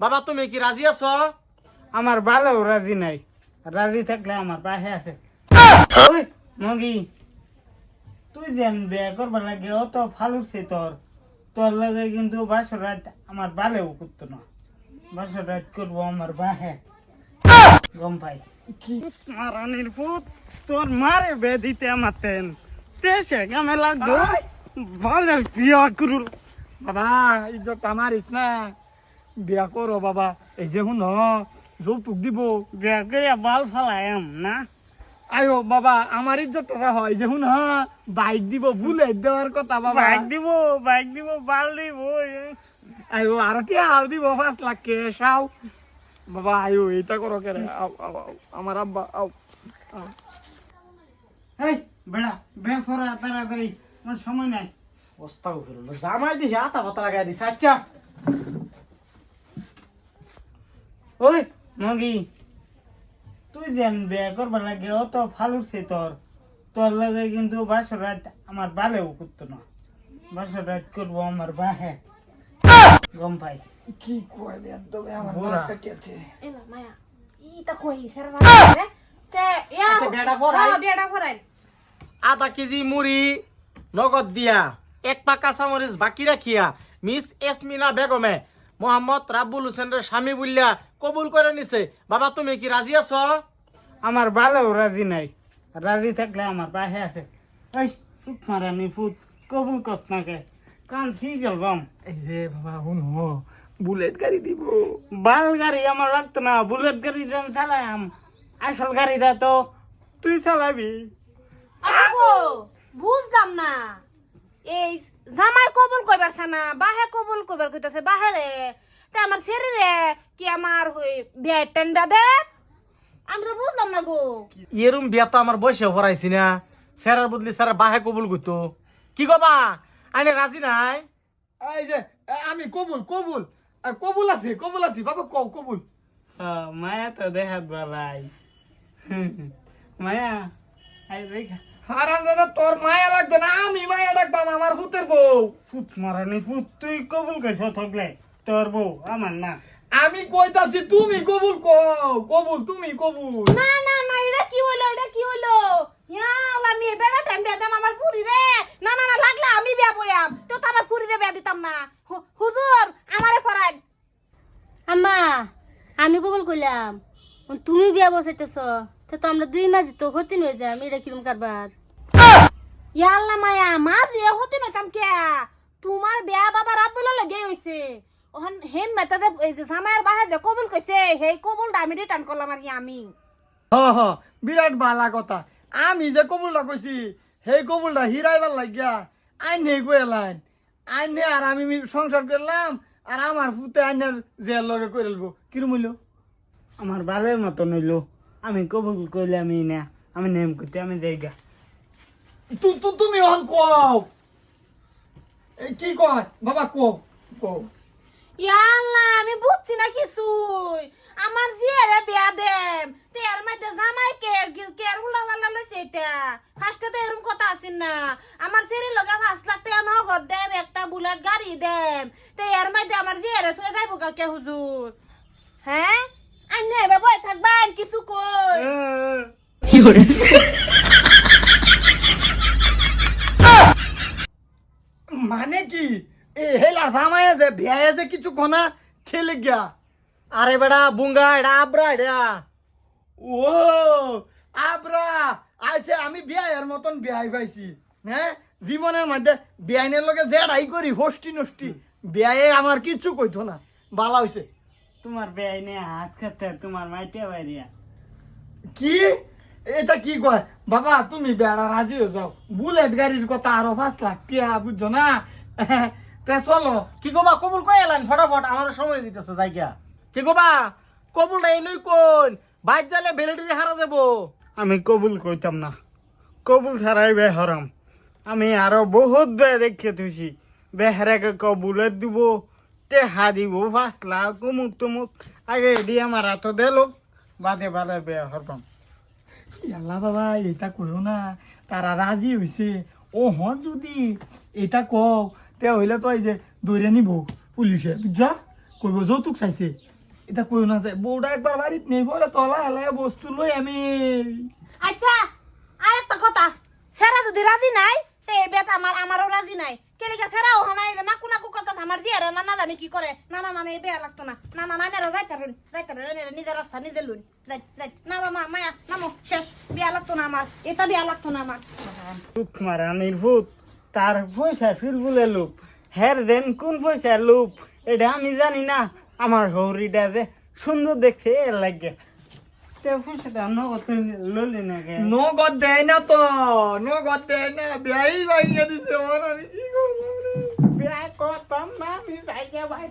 বাবা তুমি কি রাজি আছো? আমার ভালো রাজি নাই। রাজি থাকলে আমার পাশে আছে। মগি তুই যেন বিয়ে করবার লাগে অত ফালুছে তোর। তোর লাগে কিন্তু বাসর রাত আমার ভালো করতো না। বাসর রাত করব আমার বাহে গম পাই। কি মারানির ফুট তোর মারে বে দিতে আমার তেন। তেসে গামে লাগতো। ভালো বিয়া করুল বাবা ইজ্জত মারিস না। বিয়া করো বাবা এই যে শুন যৌতুক দিব। বিয়া করে বাল ফালায়াম না? আয়ো বাবা আমার ইজ্জত এই যে শুন বাইক দিব বুলেট দেওয়ার কথা বাবা। বাইক দিব বাইক দিব বাল দিব আয়ো আর কি হাল দিব পাঁচ লাখ কে সাও বাবা আয়ো এটা করো কে আও আও আও আমার আব্বা আও আও। এই বেড়া বে ফরা তাড়াতাড়ি আমার সময় নাই। ওস্তাও ফিরলো জামাই দিহি আতা পাতা লাগাই দিছে আচ্ছা। ওই মগি তুই যেন বিয়ে করবার লাগে অত ফালুছে তোর। তোর লাগে কিন্তু বাসর রাত আমার ভালো করতো না। বাসর রাত করব আমার বাহে। গম পাই। কি কয় রে আমার। মাথা কেছে এলা মায়া ইটা কই? সারা রে? তে ইয়া আচ্ছা, বেডা ফরাই। হ্যাঁ, বেডা ফরাই আধা কেজি মুড়ি নগদ দিয়া এক পা কাঁচামরিচ বাকি রাখিয়া মিস এসমিনা বেগমে মোহাম্মদ রাব্বুল হোসেনের স্বামী বললা কবুল করে নিছে। বাবা তুমি কি রাজি আছো? আমার ভালো রাজি নাই। রাজি থাকলে আমার পাশে আছে। ওই ফুট মারানি ফুট। কবুল কস না কে? কান সিজল বাম। এই যে বাবা শুন বুলেট গাড়ি দিব। বাল গাড়ি আমার লাগতো না বুলেট গাড়ি যেন চালাম আসল গাড়িটা তো তুই চালাবি। আগো বুঝলাম না। এই জামাই কবুল কইবার ছানা বাহে কবুল কইবার কইতাছে বাহে রে। তে আমার শরীরে কি আমার হই বিয়ে টেন বাদে আমি তো বুঝলাম না গো। এরম বিয়া তো আমার বয়সে ভরাইছি না। স্যারের বদলি স্যার বাহে কবুল করতো। কি গবা আইনে রাজি নাই? এই যে এ, আমি কবুল কবুল। কবুল আছি কবুল আছি বাবা কও কবুল। মায়া তো দেখাত বলাই মায়া আই দেখা হারাম দাদা তোর মায়া লাগবে না আমি মায়া ডাকবাম আমার হুতের বউ। ফুট মারানি ফুট তুই কবুল কইছ থাকলে। তোর বউ আমার না। আমি কইতাছি তুমি কবুল কও কবুল তুমি কবুল। না না না এটা কি হইল এটা কি হইল আমি টাইম আমার পুরি রে। না না না লাগলে আমি বিয়া বয়াম তো তো আমার পুরি রে বিয়া দিতাম না। হু- হুজুর আমারে আম্মা আমি কবল কইলাম। তুমি বিয়া বসাইতেছ। তো তো আমরা দুই মাঝে তো হতে নই যাম এটা কিরম কারবার? ইয়াল্লা মায়া মা যে হতে নতাম কে তোমার বিয়া বাবা রাব্বুল লাগে হইছে। ওহন হেম মেটা যে এই যে জামাইয়ের বাহে যে কবুল কইছে সেই কবুলটা আমি রিটার্ন করলাম আর কি আমি। হ হ বিরাট বালা কথা। আমি যে কবুলটা কইছি সেই কবুলটা হিরাইবার লাগিয়া আইন হে গেলাম আইনে আর আমি সংসার করলাম আর আমার পুতে আইনের জেল লগে করে লব কিরম হইল? আমার ভালোর মতো নইল আমি কবুল কইলাম না। আমি নেম করতে আমি জায়গা। তু তু তুমি অন কও। এই কি কয়? বাবা কও কও। ইয়াল্লা আমি বুঝছি না কিছুই। আমার জিয়ারে বিয়া দেম। তে এর মধ্যে জামাই কের কের উলা বালা লইছে এটা। ফার্স্টে তো এরকম কথা আসিন না। আমার সেরি লগা পাঁচ লাখ টাকা নগদ দেম একটা বুলেট গাড়ি দেম। তে এর মধ্যে আমার জিয়ারে তুই যাইব কে হুজুর হ্যাঁ আইনে এবার বই থাকবেন কিছু কই মানে কি? এ হেলা জামাই যে বিয়ায় যে কিছু কোনা খেলে গিয়া। আরে বেড়া বুঙ্গা এটা আবরা এটা ও আবরা আইছে আমি বিয়ায়ের মতন বিয়াই পাইছি হ্যাঁ জীবনের মধ্যে বিয়াইনের লগে জেড়াই করি হোস্টি নষ্টি বিয়ায়ে আমার কিছু কইতো না। বালা হইছে। তোমার বেআই নিয়ে হাত খাতে তোমার মাইটে বাইরিয়া। কি? এটা কি কয়? বাবা তুমি বেড়া রাজি হয়ে যাও। বুলেট গাড়ির কথা আরও পাঁচ লাখ টিয়া বুঝছ না? তে চলো। কি গবা কবুল কই এলেন? ফটাফট আমার সময় দিতেছে জায়গা। কি গবা কবুলটা এলই কোন বাইক জালে ভ্যালিডিটি হারা যাব। আমি কবুল কইতাম না। কবুল ছাড়াই বে হরাম। আমি আরও বহুত বে দেখে তুইছি বেহরাকে কবুলের দিব টেহা দিব ফাসলা কুমুক তুমুক আগে এডি আমার হাত দেলো বাদে বাদে বে হরবাম। আল্লাহ বাবা এটা কইও না, তারা রাজি হইছে। ও হন যদি এটা কও তে হইলে তো এই যে দৌড়ে নিব পুলিশে। বুঝছা? কইব, যৌতুক চাইছে। এটা কই না যায় বউটা একবার বাড়িত নেই, বলে তলা হেলায় বস্তু লই আমি। আচ্ছা আর একটা কথা। সেরা যদি রাজি নাই, তে বেত আমার আমারও রাজি নাই। কেলিকা সেরা ও নাই না কুনা কু কথা না না জানি কি করে। না না না এই বেয়া লাগতো না। না না না নেরো যাইতে রুন যাইতে রুন নিজের রাস্তা নিজে লুন যাই যাই। না বাবা মায়া নামো শেষ। বিয়া লাগতো না আমার। এটা বিয়া লাগতো না আমার। লুপ মারানির ভূত তার পয়সা ফিল বলে লুপ। হের দেন কোন পয়সা লুপ? এটা আমি জানি না। আমার হৌরিটা যে সুন্দর দেখছে এর লাগে। নগদ দেয় না তো নগদ দেয় না বেয়াই ভাঙিয়ে দিছে আমার আমি কি করব? রে? বিয়া করতাম না আমি ভাইকে ভাই